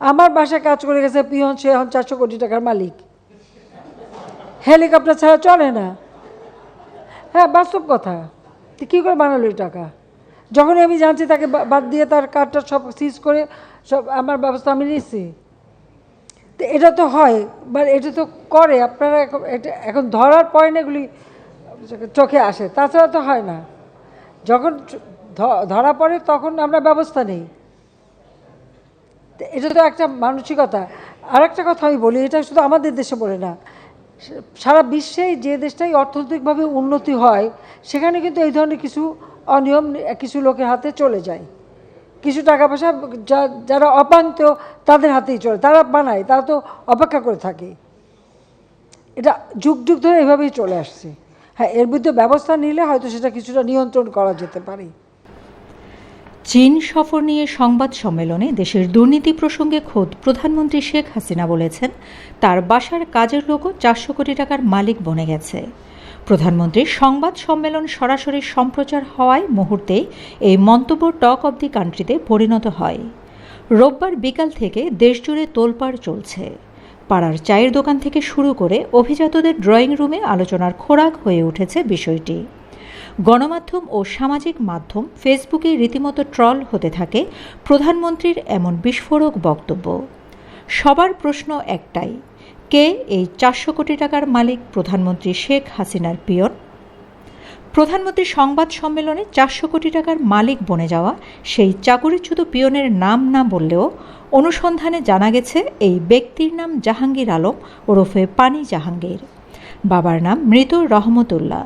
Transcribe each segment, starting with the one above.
আমার বাসায় কাজ করে গেছে পিয়ন, সে এখন চারশো কোটি টাকার মালিক। হেলিকপ্টার ছাড়া চলে না। হ্যাঁ বাস্তব কথা। তো কী করে বানালো এই টাকা? যখনই আমি জানছি তাকে বাদ দিয়ে তার কার্ডটা সব সিজ করে সব আমার ব্যবস্থা আমি নিচ্ছি তো এটা তো হয়, বা এটা তো করে, আপনারা এখন এটা এখন ধরার পয়েন্ট এগুলি চোখে আসে। তাছাড়া তো হয় না। যখন ধরা পড়ে তখন আমরা ব্যবস্থা নেই। এটা তো একটা মানসিকতা। আর একটা কথা আমি বলি, এটা শুধু আমাদের দেশে বলে না। সারা বিশ্বেই যে দেশটাই অর্থনৈতিকভাবে উন্নতি হয়, সেখানে কিন্তু এই ধরনের কিছু অনিয়ম, কিছু লোকের হাতে চলে যায়। কিছু টাকা পয়সা যারা অপান্ত তাদের হাতেই চলে, তারা বানায়, তারা তো অপেক্ষা করে থাকে। এটা যুগ যুগ ধরে এভাবেই চলে আসছে। হ্যাঁ এর বিরুদ্ধে ব্যবস্থা নিলে হয়তো সেটা কিছুটা নিয়ন্ত্রণ করা যেতে পারে। চীন সফর নিয়ে সংবাদ সম্মেলনে দেশের দুর্নীতি প্রসঙ্গে খোদ প্রধানমন্ত্রী শেখ হাসিনা বলেছেন, তার বাসার কাজের লোকও চারশো কোটি টাকার মালিক বনে গেছে। প্রধানমন্ত্রীর সংবাদ সম্মেলন সরাসরি সম্প্রচার হওয়ায় মুহূর্তেই এই মন্তব্য টক অব দি কান্ট্রিতে পরিণত হয়। রোববার বিকাল থেকে দেশজুড়ে তোলপাড় চলছে। পাড়ার চায়ের দোকান থেকে শুরু করে অভিজাতদের ড্রয়িং রুমে আলোচনার খোরাক হয়ে উঠেছে বিষয়টি। গণমাধ্যম ও সামাজিক মাধ্যম ফেসবুকে রীতিমতো ট্রল হতে থাকে প্রধানমন্ত্রীর এমন বিস্ফোরক বক্তব্য। সবার প্রশ্ন একটাই, কে এই চারশো কোটি টাকার মালিক প্রধানমন্ত্রী শেখ হাসিনার পিয়ন? প্রধানমন্ত্রী সংবাদ সম্মেলনে চারশো কোটি টাকার মালিক বনে যাওয়া সেই চাকুরিচ্যুত পিয়নের নাম না বললেও অনুসন্ধানে জানা গেছে এই ব্যক্তির নাম জাহাঙ্গীর আলম ওরফে পানি জাহাঙ্গীর। বাবার নাম মৃত রহমতুল্লাহ।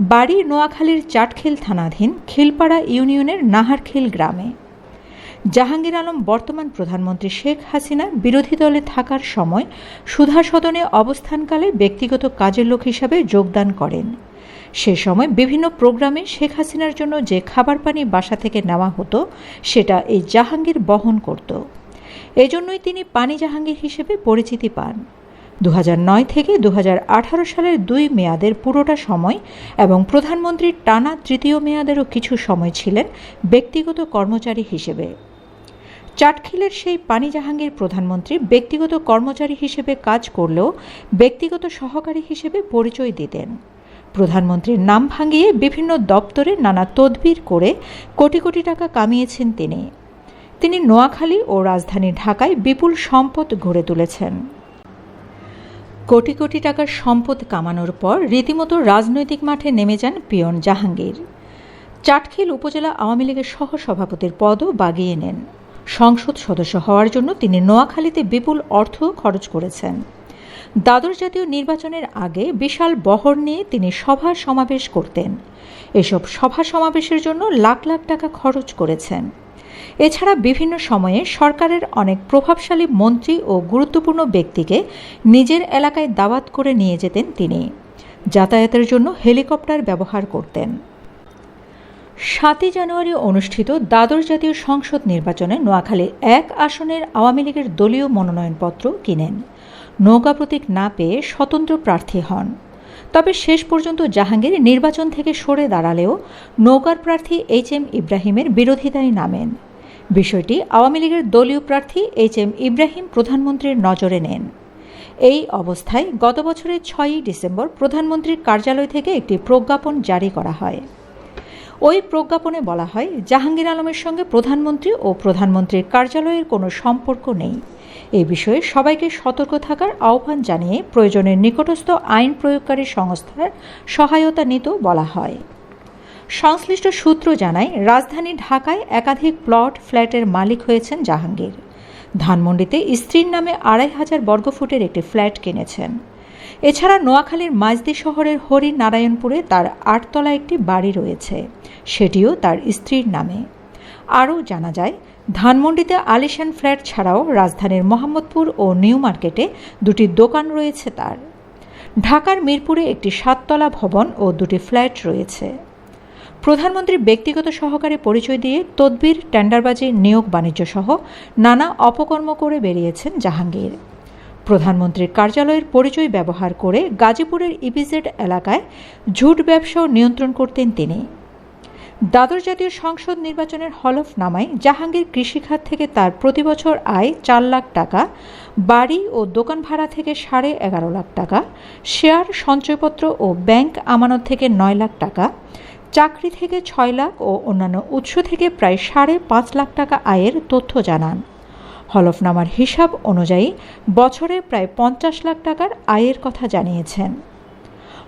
বাড়ি নোয়াখালীর চাটখিল থানাধীন খিলপাড়া ইউনিয়নের নাহারখিল গ্রামে। জাহাঙ্গীর আলম বর্তমান প্রধানমন্ত্রী শেখ হাসিনা বিরোধী দলে থাকার সময় সুধা সদনে অবস্থানকালে ব্যক্তিগত কাজের লোক হিসাবে যোগদান করেন। সে সময় বিভিন্ন প্রোগ্রামে শেখ হাসিনার জন্য যে খাবার পানি বাসা থেকে নেওয়া হতো, সেটা এই জাহাঙ্গীর বহন করত। এজন্যই তিনি পানি জাহাঙ্গীর হিসেবে পরিচিতি পান। দু হাজার নয় থেকে দু হাজার আঠারো সালের দুই মেয়াদের পুরোটা সময় এবং প্রধানমন্ত্রীর টানা তৃতীয় মেয়াদেরও কিছু সময় ছিলেন ব্যক্তিগত কর্মচারী হিসেবে। চাটখিলের সেই পানি জাহাঙ্গীর প্রধানমন্ত্রী ব্যক্তিগত কর্মচারী হিসেবে কাজ করলেও ব্যক্তিগত সহকারী হিসেবে পরিচয় দিতেন। প্রধানমন্ত্রীর নাম ভাঙিয়ে বিভিন্ন দপ্তরে নানা তদবির করে কোটি কোটি টাকা কামিয়েছেন তিনি। তিনি নোয়াখালী ও রাজধানী ঢাকায় বিপুল সম্পদ গড়ে তুলেছেন। কোটি কোটি টাকার সম্পদ কামানোর পর রীতিমতো রাজনৈতিক মাঠে নেমে যান পিয়ন জাহাঙ্গীর। চাটখিল উপজেলা আওয়ামী লীগের সহসভাপতির পদও বাগিয়ে নেন। সংসদ সদস্য হওয়ার জন্য তিনি নোয়াখালীতে বিপুল অর্থ খরচ করেছেন। দ্বাদশ জাতীয় নির্বাচনের আগে বিশাল বহর নিয়ে তিনি সভা সমাবেশ করতেন। এসব সভা সমাবেশের জন্য লাখ লাখ টাকা খরচ করেছেন। এছাড়া বিভিন্ন সময়ে সরকারের অনেক প্রভাবশালী মন্ত্রী ও গুরুত্বপূর্ণ ব্যক্তিকে নিজের এলাকায় দাওয়াত করে নিয়ে যেতেন তিনি। যাতায়াতের জন্য হেলিকপ্টার ব্যবহার করতেন। সাতই জানুয়ারি অনুষ্ঠিত দ্বাদশ জাতীয় সংসদ নির্বাচনে নোয়াখালী এক আসনের আওয়ামী লীগের দলীয় মনোনয়নপত্র কিনেন। নৌকা প্রতীক না পেয়ে স্বতন্ত্র প্রার্থী হন। তবে শেষ পর্যন্ত জাহাঙ্গীর নির্বাচন থেকে সরে দাঁড়ালেও নৌকার প্রার্থী এইচ এম ইব্রাহিমের বিরোধিতায় নামেন। বিষয়টি আওয়ামী লীগের দলীয় প্রার্থী এইচ এম ইব্রাহিম প্রধানমন্ত্রীর নজরে নেন। এই অবস্থায় গত বছরের ছয়ই ডিসেম্বর প্রধানমন্ত্রীর কার্যালয় থেকে একটি প্রজ্ঞাপন জারি করা হয়। ওই প্রজ্ঞাপনে বলা হয়, জাহাঙ্গীর আলমের সঙ্গে প্রধানমন্ত্রী ও প্রধানমন্ত্রীর কার্যালয়ের কোনো সম্পর্ক নেই। এ বিষয়ে সবাইকে সতর্ক থাকার আহ্বান জানিয়ে প্রয়োজনের নিকটস্থ আইন প্রয়োগকারী সংস্থার সহায়তা নিতেও বলা হয়। সংশ্লিষ্ট সূত্র জানায়, রাজধানী ঢাকায় একাধিক প্লট ফ্ল্যাটের মালিক হয়েছেন জাহাঙ্গীর। ধানমন্ডিতে স্ত্রীর নামে আড়াই হাজার বর্গফুটের একটি ফ্ল্যাট কিনেছেন। এছাড়া নোয়াখালীর মাইজদি শহরের হরিনারায়ণপুরে তার আটতলা একটি বাড়ি রয়েছে। সেটিও তার স্ত্রীর নামে। আরও জানা যায়, ধানমন্ডিতে আলিশান ফ্ল্যাট ছাড়াও রাজধানীর মোহাম্মদপুর ও নিউ মার্কেটে দুটি দোকান রয়েছে তার। ঢাকার মিরপুরে একটি সাততলা ভবন ও দুটি ফ্ল্যাট রয়েছে। প্রধানমন্ত্রীর ব্যক্তিগত সহকারে পরিচয় দিয়ে তদবির, টেন্ডারবাজি, নিয়োগ বাণিজ্য সহ নানা অপকর্ম করে বেরিয়েছেন জাহাঙ্গীর। প্রধানমন্ত্রীর কার্যালয়ের পরিচয় ব্যবহার করে গাজীপুরের ইপিজেড এলাকায় ঝুট ব্যবসাও নিয়ন্ত্রণ করতেন তিনি। দ্বাদশ জাতীয় সংসদ নির্বাচনের হলফনামায় জাহাঙ্গীর কৃষিখাত থেকে তার প্রতি বছর আয় চার লাখ টাকা, বাড়ি ও দোকান ভাড়া থেকে সাড়ে এগারো লাখ টাকা, শেয়ার সঞ্চয়পত্র ও ব্যাংক আমানত থেকে নয় লাখ টাকা চাকরি থেকে ছয় লাখ ও অন্যান্য উৎস থেকে প্রায় সাড়ে পাঁচ লাখ টাকা আয়ের তথ্য জানান। হলফনামার হিসাব অনুযায়ী বছরে প্রায় পঞ্চাশ লাখ টাকার আয়ের কথা জানিয়েছেন।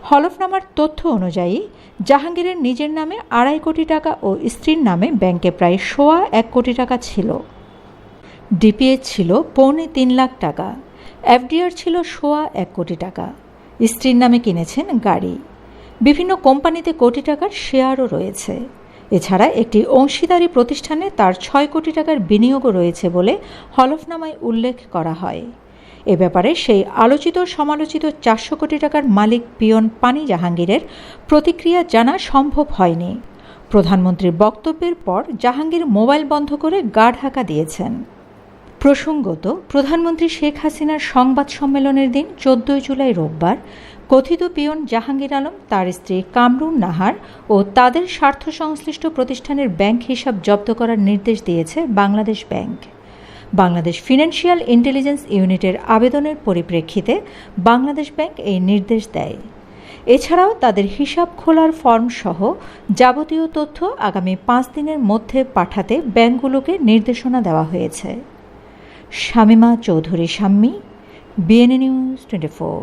হলফনামার তথ্য অনুযায়ী জাহাঙ্গীরের নিজের নামে আড়াই কোটি টাকা ও স্ত্রীর নামে ব্যাংকে প্রায় সোয়া এক কোটি টাকা ছিল। ডিপিএ ছিল পৌনে তিন লাখ টাকা, এফডিআর ছিল সোয়া এক কোটি টাকা। স্ত্রীর নামে কিনেছেন গাড়ি। বিভিন্ন কোম্পানিতে কোটি টাকার শেয়ারও রয়েছে। এছাড়া একটি অংশীদারি প্রতিষ্ঠানে তার ছয় কোটি টাকার বিনিয়োগও রয়েছে বলে হলফনামায় উল্লেখ করা হয়। এ ব্যাপারে সেই আলোচিত সমালোচিত চারশো কোটি টাকার মালিক পিয়ন পানি জাহাঙ্গীরের প্রতিক্রিয়া জানা সম্ভব হয়নি। প্রধানমন্ত্রীর বক্তব্যের পর জাহাঙ্গীর মোবাইল বন্ধ করে গা ঢাকা দিয়েছেন। প্রসঙ্গত, প্রধানমন্ত্রী শেখ হাসিনার সংবাদ সম্মেলনের দিন চোদ্দই জুলাই রোববার কথিত পিয়ন জাহাঙ্গীর আলম, তার স্ত্রী কামরুন নাহার ও তাদের স্বার্থ সংশ্লিষ্ট প্রতিষ্ঠানের ব্যাংক হিসাব জব্দ করার নির্দেশ দিয়েছে Bangladesh bank. Bangladesh financial intelligence ইউনিটের আবেদনের পরিপ্রেক্ষিতে বাংলাদেশ ব্যাংক এই নির্দেশ দেয়। এছাড়াও তাদের হিসাব খোলার ফর্ম সহ যাবতীয় তথ্য আগামী পাঁচ দিনের মধ্যে পাঠাতে ব্যাংকগুলোকে নির্দেশনা দেওয়া হয়েছে। Shamima Chowdhury Shammi BNA news twenty four.